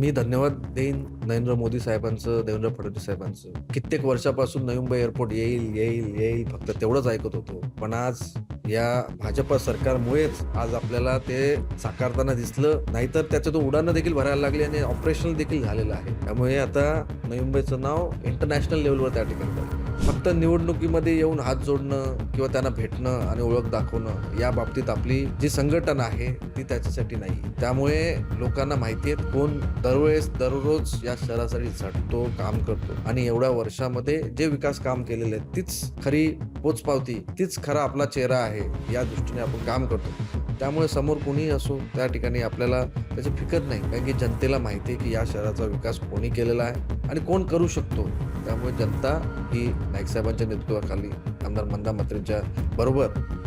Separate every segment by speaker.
Speaker 1: मी धन्यवाद देईन नरेंद्र मोदी साहेबांचं देवेंद्र फडणवीस साहेबांचं. कित्येक वर्षापासून नवी मुंबई एअरपोर्ट येईल येईल येईल फक्त तेवढंच ऐकत होतो. पण आज या भाजप सरकारमुळेच आज आपल्याला ते साकारताना दिसलं. नाहीतर त्याच्यातून उडाणं देखील भरायला लागली आणि ऑपरेशनल देखील झालेलं आहे. त्यामुळे आता नवी मुंबईचं नाव इंटरनॅशनल लेवलवर त्या ठिकाणी फक्त निवडणुकीमध्ये येऊन हात जोडणं किंवा त्यांना भेटणं आणि ओळख दाखवणं या बाबतीत आपली जी संघटना आहे ती त्याच्यासाठी नाही. त्यामुळे लोकांना माहिती आहे कोण दरवेळेस दररोज या शहरासाठी झटतो काम करतो आणि एवढ्या वर्षामध्ये जे विकास काम केलेले आहेत तीच खरी पोचपावती तीच खरा आपला चेहरा आहे या दृष्टीने आपण काम करतो. त्यामुळे समोर कोणीही असो त्या ठिकाणी आपल्याला त्याची फिकर नाही. कारण की जनतेला माहिती आहे की या शहराचा विकास कोणी केलेला आहे आणि कोण करू शकतो. त्यामुळे जनता ही नाईक साहेबांच्या नेतृत्वाखाली आमदार मंदा म्हात्रेंच्या बरोबर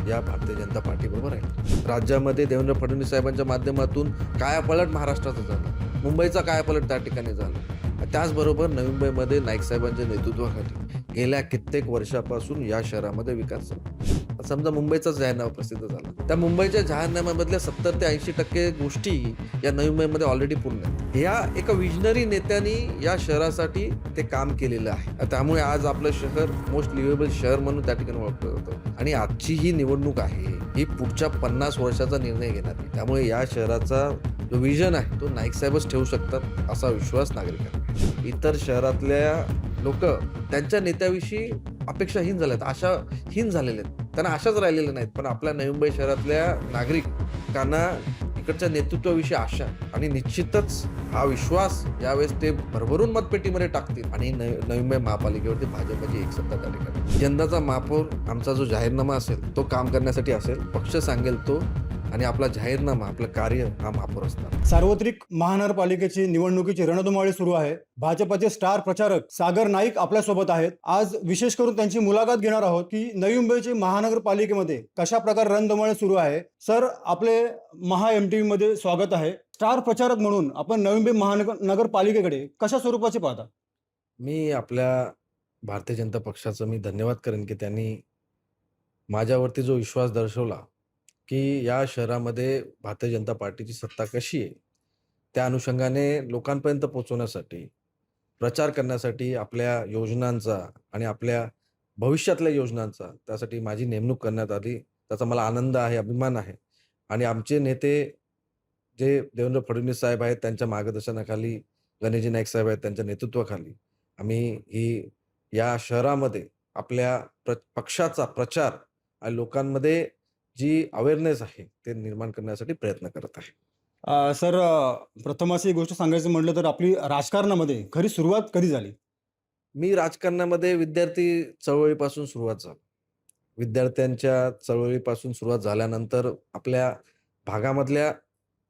Speaker 1: या भारतीय जनता पार्टीबरोबर आहे. राज्यामध्ये देवेंद्र फडणवीस साहेबांच्या माध्यमातून कायापलट महाराष्ट्राचा झाला. मुंबईचा कायापलट त्या ठिकाणी झाला. त्याचबरोबर नवी मुंबईमध्ये नाईक साहेबांच्या नेतृत्वाखाली गेल्या कित्येक वर्षापासून या शहरामध्ये विकास झाला. समजा मुंबईचा जाहीरनामा प्रसिद्ध झाला. त्या मुंबईच्या जाहीरनाम्यामधल्या सत्तर ते ऐंशी टक्के गोष्टी या नवी मुंबईमध्ये ऑलरेडी पूर्ण आहेत. या एका विजनरी नेत्यांनी या शहरासाठी ते काम केलेलं आहे. त्यामुळे आज आपलं शहर मोस्ट लिव्हेबल शहर म्हणून त्या ठिकाणी ओळखलं जातं. आणि आजची ही निवडणूक आहे ही पुढच्या पन्नास वर्षाचा निर्णय घेणार आहे. त्यामुळे या शहराचा जो विजन आहे तो नाईक साहेबच ठेवू शकतात असा विश्वास नागरिकांना. इतर शहरातल्या लोक त्यांच्या नेत्याविषयी अपेक्षाहीन झाल्यात आशाहीन झालेले आहेत. त्यांना आशाच राहिलेल्या नाहीत पण आपल्या नवी मुंबई शहरातल्या नागरिकांना इकडच्या नेतृत्वाविषयी आशा. आणि निश्चितच हा विश्वास यावेळेस ते भरभरून मतपेटीमध्ये टाकतील. आणि नवी मुंबई महापालिकेवरती भाजपची एक सत्ता त्या यंदाचा महापौर आमचा जो जाहीरनामा असेल तो काम करण्यासाठी असेल. पक्ष सांगेल तो आणि आपला जाहीरनामा आपलं कार्य हा महापौर असणार.
Speaker 2: सार्वत्रिक महानगरपालिकेची निवडणुकीची रणधुमाळी सुरू आहे. भाजपचे स्टार प्रचारक सागर नाईक आपल्यासोबत आहेत. आज विशेष करून त्यांची मुलाखत घेणार आहोत की नवी मुंबईची महानगरपालिकेमध्ये कशा प्रकारे रणधुमाळी सुरू आहे. सर आपले महा एम टी मध्ये स्वागत आहे. स्टार प्रचारक म्हणून आपण नवी मुंबई महानगर नगरपालिकेकडे कशा स्वरूपाचे पाहता?
Speaker 1: मी आपल्या भारतीय जनता पक्षाचं मी धन्यवाद करेन की त्यांनी माझ्यावरती जो विश्वास दर्शवला की या शहरामध्ये भारतीय जनता पार्टीची सत्ता कशी आहे? त्या अनुषंगाने लोकांपर्यंत पोहोचवण्यासाठी प्रचार करण्यासाठी आपल्या योजनांचा आणि आपल्या भविष्यातल्या योजनांचा त्यासाठी माझी नेमणूक करण्यात आली. त्याचा मला आनंद आहे अभिमान आहे. आणि आमचे नेते जे देवेंद्र फडणवीस साहेब आहेत त्यांच्या मार्गदर्शनाखाली गणेशजी नाईक साहेब आहेत त्यांच्या नेतृत्वाखाली आम्ही ही या शहरामध्ये आपल्या प्र पक्षाचा प्रचार आणि लोकांमध्ये जी अवेअरनेस आहे ते निर्माण करण्यासाठी प्रयत्न करत आहे.
Speaker 2: सर प्रथम अशी गोष्ट सांगायचं म्हटलं तर आपली राजकारणामध्ये खरी सुरुवात कधी झाली?
Speaker 1: मी राजकारणामध्ये विद्यार्थी चळवळीपासून सुरुवात झाली. विद्यार्थ्यांच्या चळवळीपासून सुरुवात झाल्यानंतर आपल्या भागामधल्या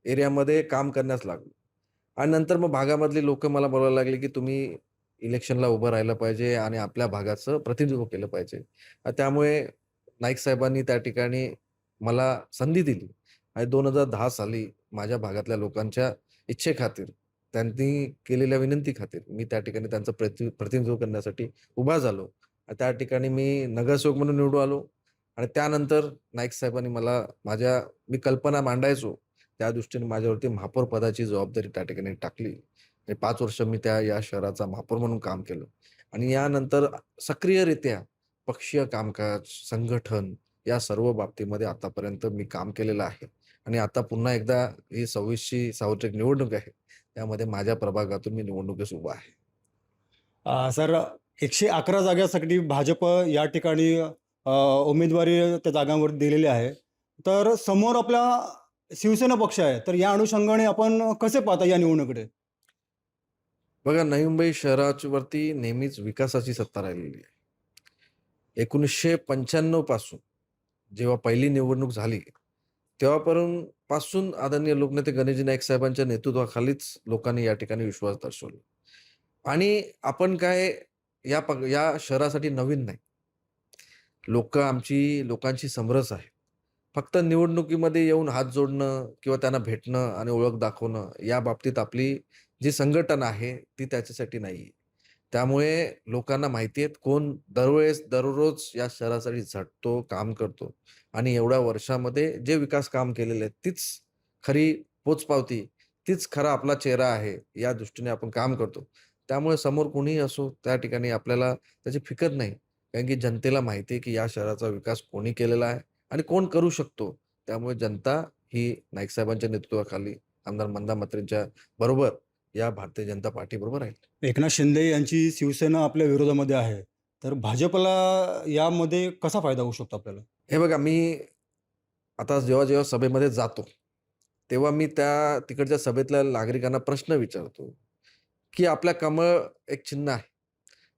Speaker 1: एरियामध्ये काम करण्यास लागलो. आणि नंतर मग भागामधली लोक मला बोलायला लागले की तुम्ही इलेक्शनला उभं राहिलं पाहिजे आणि आपल्या भागाचं प्रतिनिधित्व केलं पाहिजे. त्यामुळे नाईक साहेबांनी त्या ठिकाणी मला संधी दिली आणि दोन हजार दहा साली माझ्या भागातल्या लोकांच्या इच्छेखातीर त्यांनी केलेल्या विनंती खातीर मी त्या ठिकाणी त्यांचं प्रति प्रतिनिधित्व करण्यासाठी उभा झालो. त्या ठिकाणी मी नगरसेवक म्हणून निवडून आलो आणि त्यानंतर नाईक साहेबांनी मला माझ्या मी कल्पना मांडायचो. त्या दृष्टीने माझ्यावरती महापौर पदाची जबाबदारी त्या ठिकाणी टाकली. आणि पाच वर्ष मी त्या या शहराचा महापौर म्हणून काम केलं. आणि यानंतर सक्रियरित्या पक्षीय कामकाज संघटन या सर्व बाबतीमध्ये आतापर्यंत मी काम केलेलं आहे. आणि आता पुन्हा एकदा ही सव्वीसची सार्वत्रिक निवडणूक आहे. त्यामध्ये माझ्या प्रभागातून मी निवडणुकीस उभा आहे.
Speaker 2: सर एकशे अकरा जागासाठी भाजप या ठिकाणी उमेदवारी त्या जागांवर दिलेली आहे. तर समोर आपला शिवसेना पक्ष आहे. तर या अनुषंगाने आपण कसे पाहता या निवडणुकीकडे?
Speaker 1: बघा नवी मुंबई शहरावरती नेहमीच विकासाची सत्ता राहिलेली आहे. एकोणीसशे पंच्याण्णवपासून जेव्हा पहिली निवडणूक झाली तेव्हापर्यंत पासून आदरणीय लोकनेते गणेशजी नाईक साहेबांच्या नेतृत्वाखालीच लोकांनी या ठिकाणी विश्वास दर्शवला. आणि आपण काय या पग या शहरासाठी नवीन नाही. लोक आमची लोकांची समरस आहे. फक्त निवडणुकीमध्ये येऊन हात जोडणं किंवा त्यांना भेटणं आणि ओळख दाखवणं या बाबतीत आपली जी संघटना आहे ती त्याच्यासाठी नाही त्यामुळे लोकांना माहिती आहेत कोण दरवेळेस दररोज या शहरासाठी झटतो काम करतो. आणि एवढ्या वर्षामध्ये जे विकास काम केलेले आहेत तीच खरी पोचपावती तीच खरा आपला चेहरा आहे या दृष्टीने आपण काम करतो. त्यामुळे समोर कोणीही असो त्या ठिकाणी आपल्याला त्याची फिकर नाही. कारण की जनतेला माहिती आहे की या शहराचा विकास कोणी केलेला आहे आणि कोण करू शकतो. त्यामुळे जनता ही नाईक साहेबांच्या नेतृत्वाखाली आमदार मंदा म्हात्रेंच्या बरोबर या भारतीय जनता पार्टी बरोबर आहे
Speaker 2: एकनाथ शिंदे यांची शिवसेना आपल्या विरोधामध्ये आहे. तर भाजपला यामध्ये कसा फायदा होऊ शकतो आपल्याला?
Speaker 1: हे बघा मी आता जेव्हा जेव्हा सभेमध्ये जातो तेव्हा मी त्या तिकडच्या सभेतल्या नागरिकांना प्रश्न विचारतो की आपल्या कमळ एक चिन्ह आहे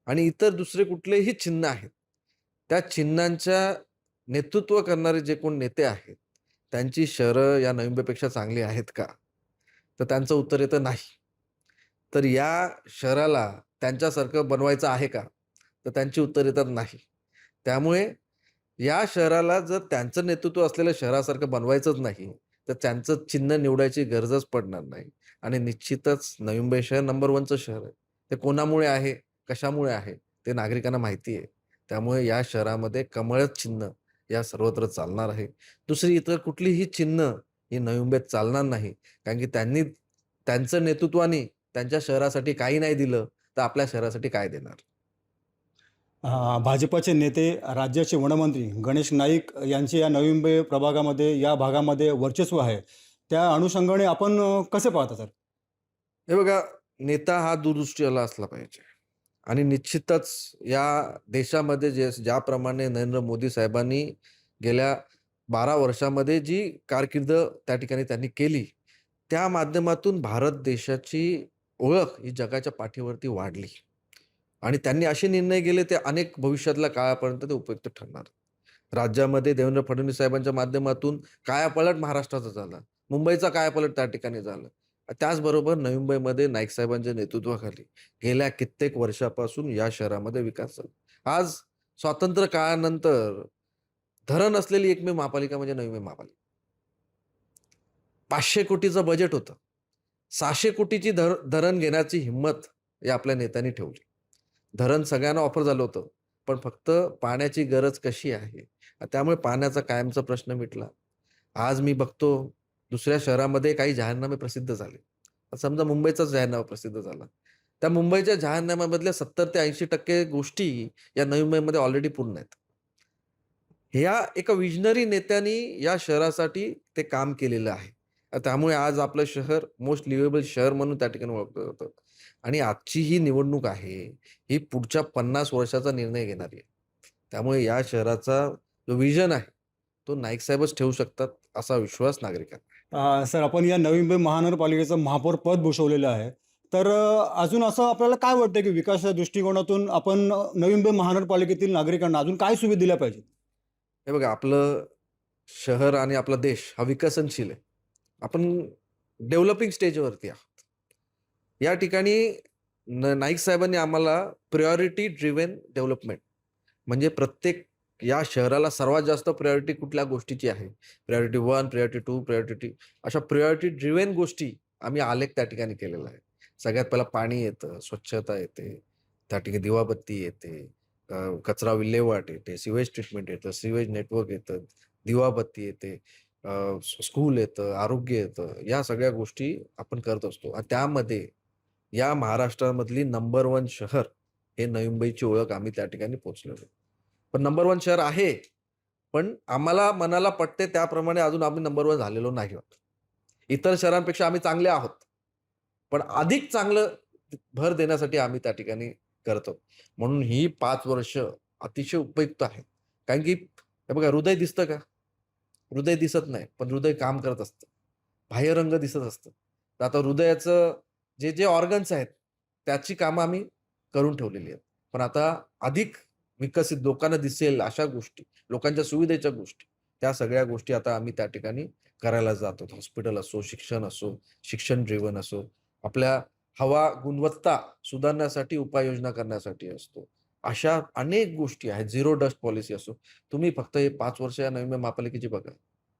Speaker 1: आणि इतर दुसरे कुठलेही चिन्ह आहेत. त्या चिन्हांच्या नेतृत्व करणारे जे कोण नेते आहेत त्यांची शहरं या नवीनपेक्षा चांगली आहेत का? तर त्यांचं उत्तर येतं नाही. तर या शहराला त्यांच्यासारखं बनवायचं आहे का? तर त्यांची उत्तर येतात नाही. त्यामुळे या शहराला जर त्यांचं नेतृत्व असलेल्या शहरासारखं बनवायचंच नाही तर त्यांचं चिन्ह निवडायची गरजच पडणार नाही. आणि निश्चितच नवी मुंबई शहर नंबर वनचं शहर आहे. ते कोणामुळे आहे? कशामुळे आहे? ते नागरिकांना माहिती आहे. त्यामुळे या शहरामध्ये कमळच चिन्ह या सर्वत्र चालणार आहे. दुसरी इतर कुठलीही चिन्ह ही नवी मुंबईत चालणार नाही. कारण की त्यांनी त्यांचं नेतृत्वाने त्यांच्या शहरासाठी काही नाही दिलं तर आपल्या शहरासाठी काय देणार?
Speaker 2: भाजपचे नेते राज्याचे वनमंत्री गणेश नाईक यांचे या नवी मुंबई प्रभागामध्ये या भागामध्ये वर्चस्व आहे. त्या अनुषंगाने आपण कसे पाहता सर?
Speaker 1: हे बघा नेता हा दूरदृष्टीवाला असला पाहिजे. आणि निश्चितच या देशामध्ये जे ज्याप्रमाणे नरेंद्र मोदी साहेबांनी गेल्या बारा वर्षामध्ये जी कारकीर्द त्या ठिकाणी त्यांनी केली त्या माध्यमातून भारत देशाची ओळख ही जगाच्या पाठीवरती वाढली. आणि त्यांनी असे निर्णय गेले ते अनेक भविष्यातल्या काळापर्यंत ते उपयुक्त ठरणार. राज्यामध्ये देवेंद्र फडणवीस साहेबांच्या माध्यमातून कायापलट महाराष्ट्राचा झाला. मुंबईचा कायापलट त्या ठिकाणी झाला. त्याचबरोबर नवी मुंबईमध्ये नाईक साहेबांच्या नेतृत्वाखाली गेल्या कित्येक वर्षापासून या शहरामध्ये विकास झाला. आज स्वातंत्र्य काळानंतर धरण असलेली एकमेव महापालिका म्हणजे नवी मुंबई महापालिका. पाचशे कोटीचं बजेट होतं. सहाशे कोटीची धर धरण घेण्याची हिंमत या आपल्या नेत्यांनी ठेवली. धरण सगळ्यांना ऑफर झालं होतं पण फक्त पाण्याची गरज कशी आहे? त्यामुळे पाण्याचा कायमचा प्रश्न मिटला. आज मी बघतो दुसऱ्या शहरामध्ये काही जाहीरनामे प्रसिद्ध झाले. समजा मुंबईचाच जाहीरनामा प्रसिद्ध झाला. त्या मुंबईच्या जाहीरनाम्यामधल्या सत्तर ते ऐंशी टक्के गोष्टी या नवी मुंबईमध्ये ऑलरेडी पूर्ण आहेत. ह्या एका विजनरी नेत्यांनी या शहरासाठी ते काम केलेलं आहे. त्यामुळे आज आपलं शहर मोस्ट लिव्हेबल शहर म्हणून त्या ठिकाणी ओळखलं जातं. आणि आजची ही निवडणूक आहे ही पुढच्या पन्नास वर्षाचा निर्णय घेणारी आहे. त्यामुळे या शहराचा जो विजन आहे तो नाईक साहेबच ठेवू शकतात असा विश्वास नागरिकांना
Speaker 2: सर आपण या नवी मुंबई महानगरपालिकेचं महापौर पद भूषवलेलं आहे. तर अजून असं आपल्याला काय वाटतं की विकासाच्या दृष्टिकोनातून आपण नवी मुंबई महानगरपालिकेतील नागरिकांना अजून काय सुविधा दिल्या पाहिजेत?
Speaker 1: हे बघा आपलं शहर आणि आपला देश हा विकसनशील आहे. आपण डेव्हलपिंग स्टेजवरती आहोत. या ठिकाणी नाईक साहेबांनी आम्हाला प्रायोरिटी ड्रिव्हन डेव्हलपमेंट म्हणजे प्रत्येक या शहराला सर्वात जास्त प्रायोरिटी कुठल्या गोष्टीची आहे? Priority one priority two priority अशा प्रायोरिटी ड्रिव्हन गोष्टी आम्ही आलेख त्या ठिकाणी केलेला आहे. सगळ्यात पहिला पाणी येतं स्वच्छता येते त्या ठिकाणी दिवाबत्ती येते कचरा विल्हेवाट येते सिवेज ट्रीटमेंट येतं सिवेज नेटवर्क येतं दिवाबत्ती येते. स्कूल येतं आरोग्य येतं या सगळ्या गोष्टी आपण करत असतो. आणि त्यामध्ये या महाराष्ट्रामधली नंबर वन शहर हे नवी मुंबईची ओळख आम्ही त्या ठिकाणी पोहोचलेलो पण नंबर वन शहर आहे पण आम्हाला मनाला पटते त्याप्रमाणे अजून आम्ही नंबर वन झालेलो नाही आहोत. इतर शहरांपेक्षा आम्ही चांगले आहोत. पण अधिक चांगलं भर देण्यासाठी आम्ही त्या ठिकाणी करतो. म्हणून ही पाच वर्ष अतिशय उपयुक्त आहेत कारण की हे बघा हृदय दिसतं का? हृदय दिसत नाही पण हृदय काम करत असतं. बाह्य रंग दिसत असतं. तर आता हृदयाचं जे जे ऑर्गन्स आहेत त्याची कामं आम्ही करून ठेवलेली आहेत. पण आता अधिक विकसित लोकांना दिसेल अशा गोष्टी लोकांच्या सुविधेच्या गोष्टी त्या सगळ्या गोष्टी आता आम्ही त्या ठिकाणी करायला जातो. हॉस्पिटल असो शिक्षण असो शिक्षण ड्रिवन असो आपल्या हवा गुणवत्ता सुधारण्यासाठी उपाययोजना करण्यासाठी असतो. अशा अनेक गोष्टी आहेत. झिरो डस्ट पॉलिसी असो. तुम्ही फक्त हे पाच वर्ष या नवीन महापालिकेची बघा.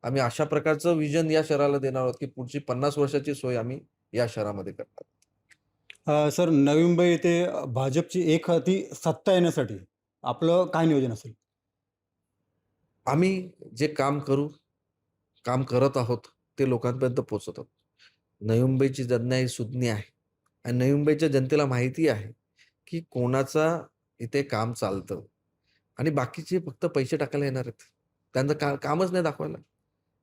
Speaker 1: आम्ही अशा प्रकारचं विजन या शहराला देणार आहोत की पुढची पन्नास वर्षाची सोय आम्ही या शहरामध्ये
Speaker 2: अं, सर नवी मुंबई येथे भाजपची एक हाती सत्ता येण्यासाठी आपलं काय नियोजन असेल?
Speaker 1: आम्ही जे काम करू काम करत आहोत ते लोकांपर्यंत पोहोचत आहोत. नवी मुंबईची जनता ही सुज्ञ आहे. आणि नवी मुंबईच्या जनतेला माहिती आहे की कोणाचा इथे काम चालतं. आणि बाकीचे फक्त पैसे टाकायला येणार आहेत. त्यांचं का कामच नाही दाखवायला.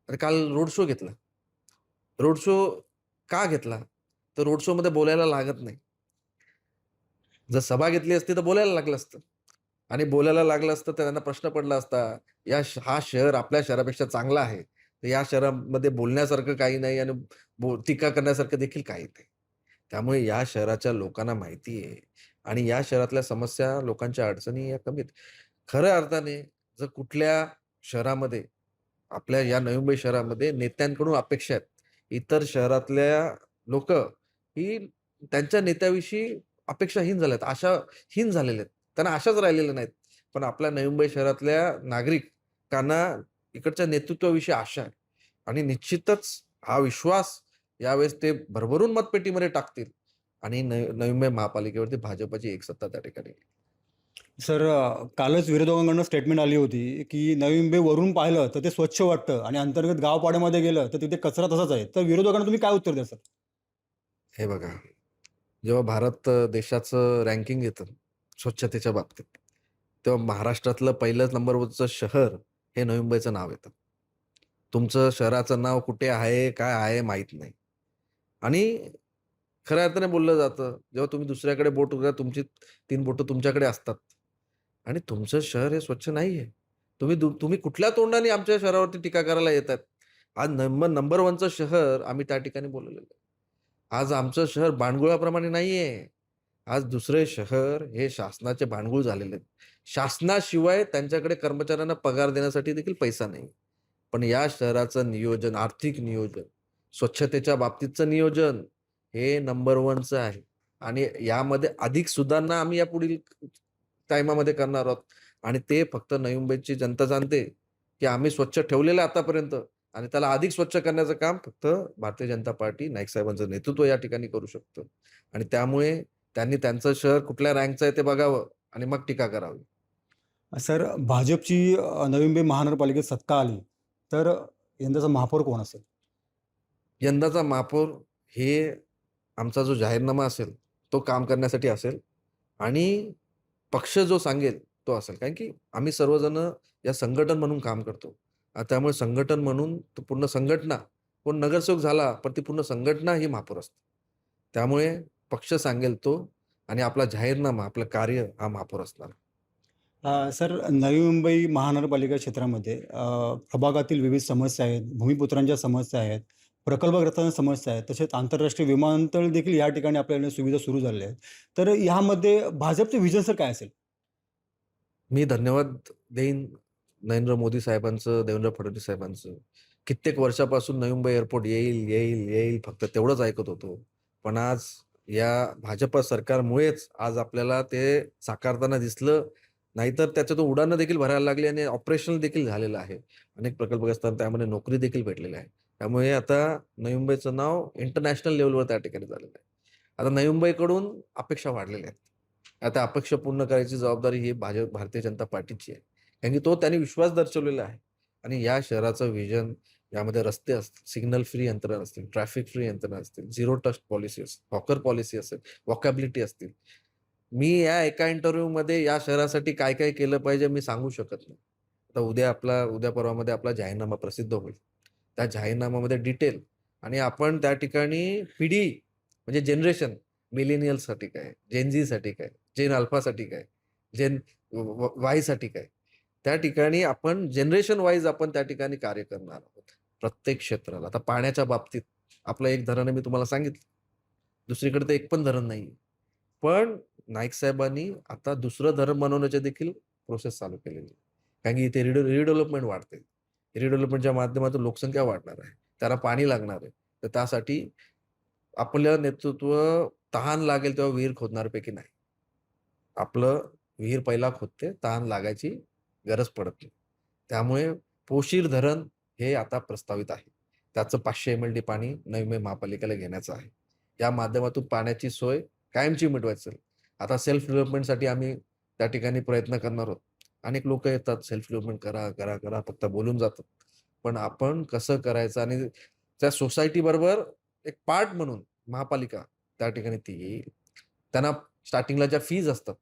Speaker 1: अरे काल रोड शो घेतला. रोड शो का घेतला? तर रोड शोमध्ये बोलायला लागत नाही. जर सभा घेतली असती तर बोलायला लागलं असतं. आणि बोलायला लागलं असतं तर त्यांना प्रश्न पडला असता या हा शहर आपल्या शहरापेक्षा चांगला आहे. तर या शहरामध्ये बोलण्यासारखं काही नाही आणि बो टीका करण्यासारखं देखील काही नाही. त्यामुळे या शहराच्या लोकांना माहिती आहे आणि या शहरातल्या समस्या लोकांच्या अडचणी या कमीत खऱ्या अर्थाने जर कुठल्या शहरामध्ये आपल्या या नवी मुंबई शहरामध्ये नेत्यांकडून अपेक्षा आहेत इतर शहरातल्या लोक ही त्यांच्या नेत्याविषयी अपेक्षाहीन झाल्यात आशाहीन झालेल्या आहेत. त्यांना आशाच राहिलेल्या नाहीत. पण आपल्या नवी मुंबई शहरातल्या नागरिकांना इकडच्या नेतृत्वाविषयी आशा आहे. आणि निश्चितच हा विश्वास यावेळेस ते भरभरून मतपेटीमध्ये टाकतील. आणि नवी नवी मुंबई महापालिकेवरती भाजपची एक सत्ता त्या ठिकाणी.
Speaker 2: सर कालच विरोधकांकडून स्टेटमेंट आली होती की नवी मुंबई वरून पाहिलं तर ते स्वच्छ वाटतं आणि अंतर्गत गावपाड्यामध्ये गेलं तर तिथे कचरा तसाच आहे. तर विरोधकांना तुम्ही काय उत्तर द्या सर?
Speaker 1: हे बघा जेव्हा भारत देशाचं रँकिंग येतं स्वच्छतेच्या बाबतीत तेव्हा महाराष्ट्रातलं पहिलं नंबरवरचं शहर हे नवी मुंबईचं नाव येतं. तुमचं शहराचं नाव कुठे आहे काय आहे माहीत नाही. आणि खऱ्या अर्थाने बोललं जातं. जेव्हा तुम्ही दुसऱ्याकडे बोट उघडा तुमची तीन बोटं तुमच्याकडे असतात. आणि तुमचं शहर हे स्वच्छ नाही आहे तुम्ही दु- तुम्ही कुठल्या तोंडाने आमच्या शहरावरती टीका करायला येतात आज नंबर नंबर वनचं शहर आम्ही त्या ठिकाणी बोललेलं आहे. आज आमचं शहर भांडगुळाप्रमाणे नाही आहे आज दुसरे शहर हे शासनाचे भांडगुळ झालेले आहेत. शासनाशिवाय त्यांच्याकडे कर्मचाऱ्यांना पगार देण्यासाठी देखील पैसा नाही पण या शहराचं नियोजन आर्थिक नियोजन स्वच्छतेच्या बाबतीतचं नियोजन हे नंबर वनचं आहे. आणि यामध्ये अधिक सुधारणा आम्ही या पुढील टायमामध्ये करणार आहोत. आणि ते फक्त नवी मुंबईची जनता जाणते की आम्ही स्वच्छ ठेवलेलं आहे आतापर्यंत आणि त्याला अधिक स्वच्छ करण्याचं काम फक्त भारतीय जनता पार्टी नाईक साहेबांचं नेतृत्व या ठिकाणी करू शकतं. आणि त्यामुळे त्यांनी त्यांचं शहर कुठल्या रँकचं आहे ते बघावं आणि मग टीका करावी.
Speaker 2: सर भाजपची नवी मुंबई महानगरपालिकेत सत्ता आली तर यंदाचा महापौर कोण असेल?
Speaker 1: यंदाचा महापौर हे आमचा जो जाहीरनामा असेल तो काम करण्यासाठी असेल आणि पक्ष जो सांगेल तो असेल. कारण की आम्ही सर्वजण या संघटन म्हणून काम करतो. त्यामुळे संघटन म्हणून तो पूर्ण संघटना कोण नगरसेवक झाला पण ती पूर्ण संघटना ही महापौर असते. त्यामुळे पक्ष सांगेल तो आणि आपला जाहीरनामा आपलं कार्य हा महापौर असणार.
Speaker 2: सर नवी मुंबई महानगरपालिका क्षेत्रामध्ये प्रभागातील विविध समस्या आहेत भूमिपुत्रांच्या समस्या आहेत प्रकल्पग्रस्तांना समस्या आहेत. तसेच आंतरराष्ट्रीय विमानतळ देखील या ठिकाणी आपल्याला सुविधा सुरू झालेल्या आहेत. तर ह्यामध्ये भाजपचे विजन सर काय असेल?
Speaker 1: मी धन्यवाद देईन नरेंद्र मोदी साहेबांचं देवेंद्र फडणवीस साहेबांचं. कित्येक वर्षापासून नवी मुंबई एअरपोर्ट येईल येईल येईल फक्त तेवढंच ऐकत होतो. पण आज या भाजप सरकारमुळेच आज आपल्याला ते साकारताना दिसलं. नाहीतर त्याच्यातून उडाणं देखील भरायला लागली आणि ऑपरेशनल देखील झालेलं आहे. अनेक प्रकल्पग्रस्तांना त्यामध्ये नोकरी देखील भेटलेली आहे. त्यामुळे आता नवी मुंबईचं नाव इंटरनॅशनल लेवलवर त्या ठिकाणी झालेलं आहे. आता नवी मुंबईकडून अपेक्षा वाढलेल्या आहेत. आता अपेक्षा पूर्ण करायची जबाबदारी ही भाजप भारतीय जनता पार्टीची आहे. कारण की तो त्यांनी विश्वास दर्शवलेला आहे. आणि या शहराचं व्हिजन यामध्ये रस्ते असतील सिग्नल फ्री यंत्रणा असतील ट्रॅफिक फ्री यंत्रणा असतील झिरो टस्ट पॉलिसी असेल हॉकर पॉलिसी असेल वॉकॅबिलिटी असतील. मी या एका इंटरव्ह्यूमध्ये या शहरासाठी काय काय केलं पाहिजे मी सांगू शकत नाही. आता उद्या आपला उद्या परवामध्ये आपला जाहीरनामा प्रसिद्ध होईल. त्या जाहीरनाम्यामध्ये डिटेल आणि आपण त्या ठिकाणी पिढी म्हणजे जनरेशन मिलेनियलसाठी काय जेन काय जेन अल्फासाठी काय जेन वायसाठी काय त्या ठिकाणी आपण जनरेशन वाईज आपण त्या ठिकाणी कार्य करणार आहोत. प्रत्येक क्षेत्राला. आता पाण्याच्या बाबतीत आपलं एक धरण मी तुम्हाला सांगितलं. दुसरीकडे तर एक पण धरण नाही पण नाईक साहेबांनी आता दुसरं धरण बनवण्याचे देखील प्रोसेस चालू केलेली आहे. कारण की इथे रिड रिडेव्हलपमेंट वाढते रिडेव्हलपमेंटच्या माध्यमातून लोकसंख्या वाढणार आहे. त्याला पाणी लागणार आहे. तर त्यासाठी आपलं नेतृत्व तहान लागेल तेव्हा विहीर खोदणारपैकी नाही. आपलं विहीर पहिला खोदते तहान लागायची गरज पडत नाही. त्यामुळे पोशीर धरण हे आता प्रस्तावित आहे. त्याचं पाचशे एम एल डी पाणी नवी मुंबई महापालिकेला घेण्याचं आहे. या माध्यमातून पाण्याची सोय कायमची मिटवायची. आता सेल्फ डेव्हलपमेंटसाठी आम्ही त्या ठिकाणी प्रयत्न करणार आहोत. अनेक लोक येतात सेल्फ डेव्हलपमेंट करा करा करा फक्त बोलून जातात. पण आपण कसं करायचं आणि त्या सोसायटी बरोबर एक पार्ट म्हणून महापालिका त्या ठिकाणी ती येईल. त्यांना स्टार्टिंगला ज्या फीज असतात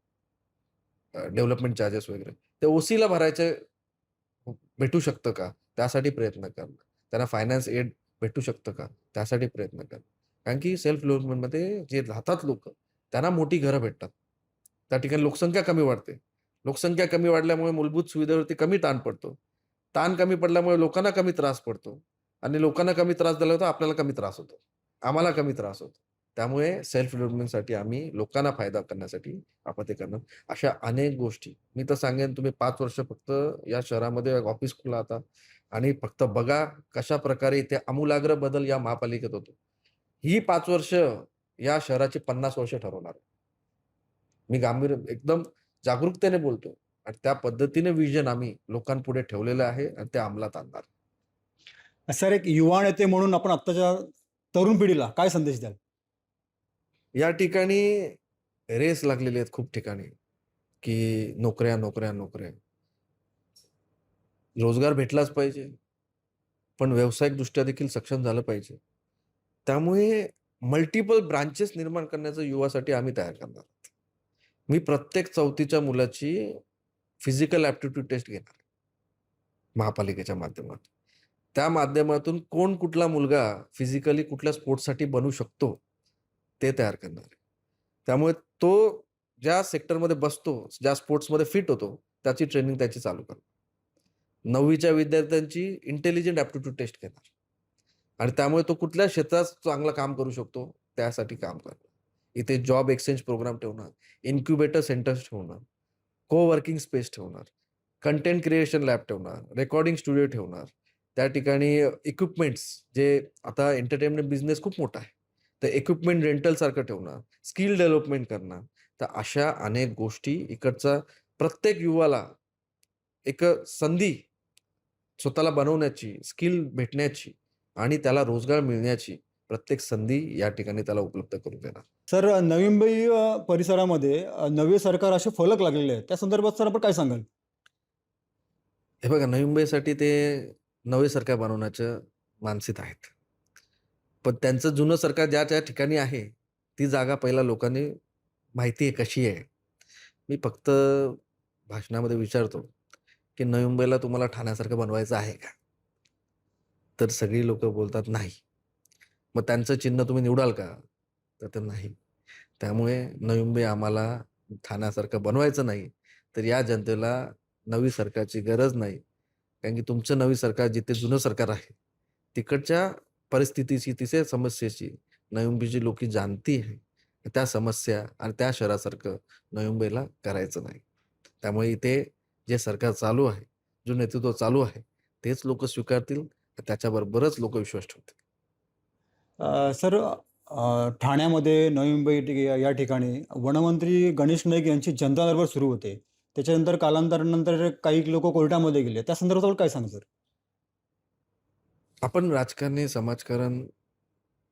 Speaker 1: डेव्हलपमेंट चार्जेस वगैरे ते ओसीला भरायचे भेटू शकतं का? त्यासाठी प्रयत्न करणं. त्यांना फायनान्स एड भेटू शकतं का? त्यासाठी प्रयत्न करणं. कारण की सेल्फ डेव्हलपमेंटमध्ये जे राहतात लोक त्यांना मोठी घरं भेटतात. त्या ठिकाणी लोकसंख्या कमी वाढते. लोकसंख्या कमी वाढल्यामुळे मूलभूत सुविधेवरती कमी ताण पडतो. ताण कमी पडल्यामुळे लोकांना कमी त्रास पडतो आणि लोकांना कमी त्रास दिला होता आपल्याला कमी त्रास होतो. आम्हाला कमी त्रास होतो. त्यामुळे सेल्फ डेव्हलपमेंटसाठी आम्ही लोकांना फायदा करण्यासाठी आपण ते करणार. अशा अनेक गोष्टी. मी तर सांगेन तुम्ही पाच वर्ष फक्त या शहरामध्ये ऑफिस खुला आता आणि फक्त बघा कशा प्रकारे इथे आमूलाग्र बदल या महापालिकेत होतो. ही पाच वर्ष या शहराची पन्नास वर्ष ठरवणार मी गांभीर एकदम जागरूकतेने बोलतो आणि त्या पद्धतीने विजन आम्ही लोकांपुढे ठेवलेलं आहे आणि ते अंमलात आणणार.
Speaker 2: सर एक युवा नेते म्हणून आपण आत्ताच्या तरुण पिढीला काय संदेश द्याल?
Speaker 1: या ठिकाणी रेस लागलेली आहेत खूप ठिकाणी की नोकऱ्या नोकऱ्या नोकऱ्या. रोजगार भेटलाच पाहिजे पण व्यावसायिकदृष्ट्या देखील सक्षम झालं पाहिजे. त्यामुळे मल्टिपल ब्रांचेस निर्माण करण्याचं युवासाठी आम्ही तयार करणार. मी प्रत्येक चौथीच्या मुलाची फिजिकल ॲप्टिट्यूड टेस्ट घेणार. महापालिकेच्या माध्यमातून. त्या माध्यमातून कोण कुठला मुलगा फिजिकली कुठल्या स्पोर्ट्ससाठी बनू शकतो ते तयार करणार आहे. त्यामुळे तो ज्या सेक्टरमध्ये बसतो ज्या स्पोर्ट्समध्ये फिट होतो त्याची ट्रेनिंग त्याची चालू करणार. नववीच्या विद्यार्थ्यांची इंटेलिजंट ॲप्टिट्यूड टेस्ट घेणार. आणि त्यामुळे तो कुठल्या क्षेत्रात चांगलं काम करू शकतो त्यासाठी काम करणार. इथे जॉब एक्सचेंज प्रोग्राम ठेवणार इन्क्युबेटर सेंटर्स ठेवणार को वर्किंग स्पेस ठेवणार कंटेंट क्रिएशन लॅब ठेवणार रेकॉर्डिंग स्टुडिओ ठेवणार. त्या ठिकाणी इक्विपमेंट्स जे आता एंटरटेनमेंट बिझनेस खूप मोठा आहे तर इक्विपमेंट रेंटलसारखं ठेवणार स्किल डेव्हलपमेंट करणार. तर अशा अनेक गोष्टी इकडचा प्रत्येक युवाला एक संधी स्वतःला बनवण्याची स्किल भेटण्याची आणि त्याला रोजगार मिळण्याची प्रत्येक संधी या ठिकाणी त्याला उपलब्ध करून देणार.
Speaker 2: सर नवी मुंबई परिसरामध्ये नवे सरकार असे फलक लागलेले आहेत. त्या संदर्भात सर आपण काय सांगाल?
Speaker 1: हे बघा नवी मुंबईसाठी ते नवे सरकार बनवण्याच्या मानसिक आहेत. पण त्यांचं जुनं सरकार ज्या ज्या ठिकाणी आहे ती जागा पहिला लोकांनी माहिती आहे कशी आहे. मी फक्त भाषणामध्ये विचारतो की नवी मुंबईला तुम्हाला ठाण्यासारखं बनवायचं आहे का? तर सगळी लोक बोलतात नाही. मग त्यांचं चिन्ह तुम्ही निवडाल का? तर ते नाही. त्यामुळे नवी आम्हाला ठाण्यासारखं बनवायचं नाही तर या जनतेला नवी सरकारची गरज नाही. कारण की तुमचं नवी सरकार जिथे जुनं सरकार आहे तिकडच्या परिस्थितीची तिथे समस्येची नवी लोक जाणती आहे. त्या समस्या आणि त्या शहरासारखं नवी मुंबईला करायचं नाही. त्यामुळे इथे जे सरकार चालू आहे जो नेतृत्व चालू आहे तेच लोक स्वीकारतील त्याच्याबरोबरच लोक विश्वास ठेवतील.
Speaker 2: सर ठाण्यामध्ये नवी मुंबई या ठिकाणी वनमंत्री गणेश नाईक यांची जनता दरबार सुरू होते. त्याच्यानंतर कालांतरानंतर काही लोक कोर्टामध्ये गेले. त्या संदर्भात काय सांग सर?
Speaker 1: आपण राजकारणी समाजकारण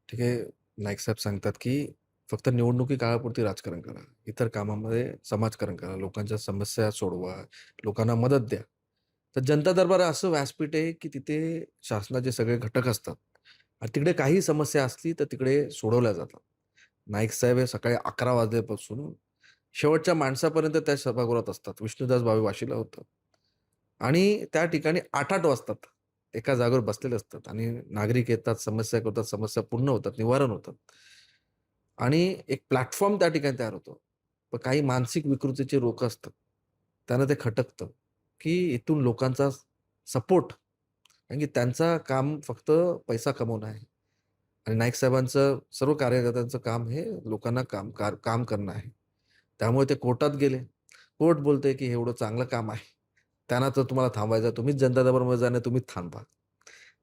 Speaker 1: ठीक आहे नाईक साहेब सांगतात की फक्त निवडणुकी काळापुरती राजकारण करा. इतर कामामध्ये समाजकारण करा. लोकांच्या समस्या सोडवा. लोकांना मदत द्या. तर जनता दरबार असं व्यासपीठ आहे की तिथे शासनाचे सगळे घटक असतात. आणि तिकडे काही समस्या असली तर तिकडे सोडवल्या जातात. नाईक साहेब हे सकाळी अकरा वाजल्यापासून शेवटच्या माणसापर्यंत त्या सभागृहात असतात. विष्णुदास भावे वाशीला होतं. आणि त्या ठिकाणी आठ आठ वाजतात. एका जागेवर बसलेले असतात आणि नागरिक येतात समस्या करतात समस्या पूर्ण होतात निवारण होतात. आणि एक प्लॅटफॉर्म त्या ठिकाणी तयार होतो. पण काही मानसिक विकृतीचे लोक असतात. त्यांना ते खटकतं की इथून लोकांचा सपोर्ट कारण की त्यांचं काम फक्त पैसा कमवणं आहे. आणि नाईक साहेबांचं सर्व कार्यकर्त्यांचं काम हे लोकांना काम कार काम करणं आहे. त्यामुळे ते कोर्टात गेले. कोर्ट बोलते की हे एवढं चांगलं काम आहे. त्यांना तर तुम्हाला थांबायचं तुम्हीच जनता दरबारमध्ये जाणं तुम्हीच थांबा.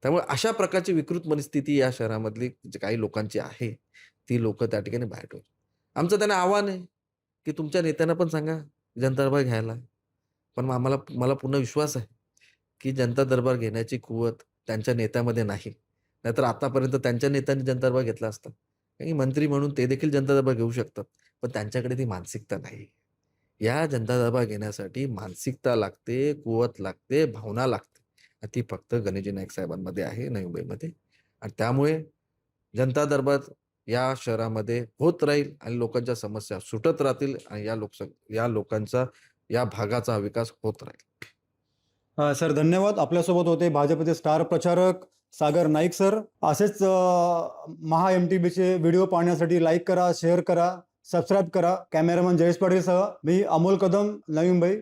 Speaker 1: त्यामुळे अशा प्रकारची विकृत मनस्थिती या शहरामधली जे काही लोकांची आहे ती लोक त्या ठिकाणी बाहेर ठेवतात. आमचं त्यांना आव्हान आहे की तुमच्या नेत्यांना पण सांगा जनता दरबार घ्यायला. पण आम्हाला मला पूर्ण विश्वास आहे. की जनता दरबार घेण्याची कुवत त्यांच्या नेत्यामध्ये नाही. नाहीतर आतापर्यंत त्यांच्या नेत्यांनी जनता दरबार घेतला असता. कारण की मंत्री म्हणून ते देखील जनता दरबार घेऊ शकतात. पण त्यांच्याकडे ती मानसिकता नाही. या जनता दरबार घेण्यासाठी मानसिकता लागते कुवत लागते भावना लागते. आणि ती फक्त गणेशजी नाईक साहेबांमध्ये आहे नवी मुंबईमध्ये. आणि त्यामुळे जनता दरबार या शहरामध्ये होत राहील आणि लोकांच्या समस्या सुटत राहतील आणि या लोकस या लोकांचा या भागाचा विकास होत राहील.
Speaker 2: अ, सर धन्यवाद. आपल्यासोबत होते भाजपचे स्टार प्रचारक सागर नाईक सर. असेच अ, महा एम टी बीचे व्हिडिओ पाहण्यासाठी लाईक करा शेअर करा सबस्क्राईब करा. कॅमेरामन जयेश पाटीलसह मी अमोल कदम नवी मुंबई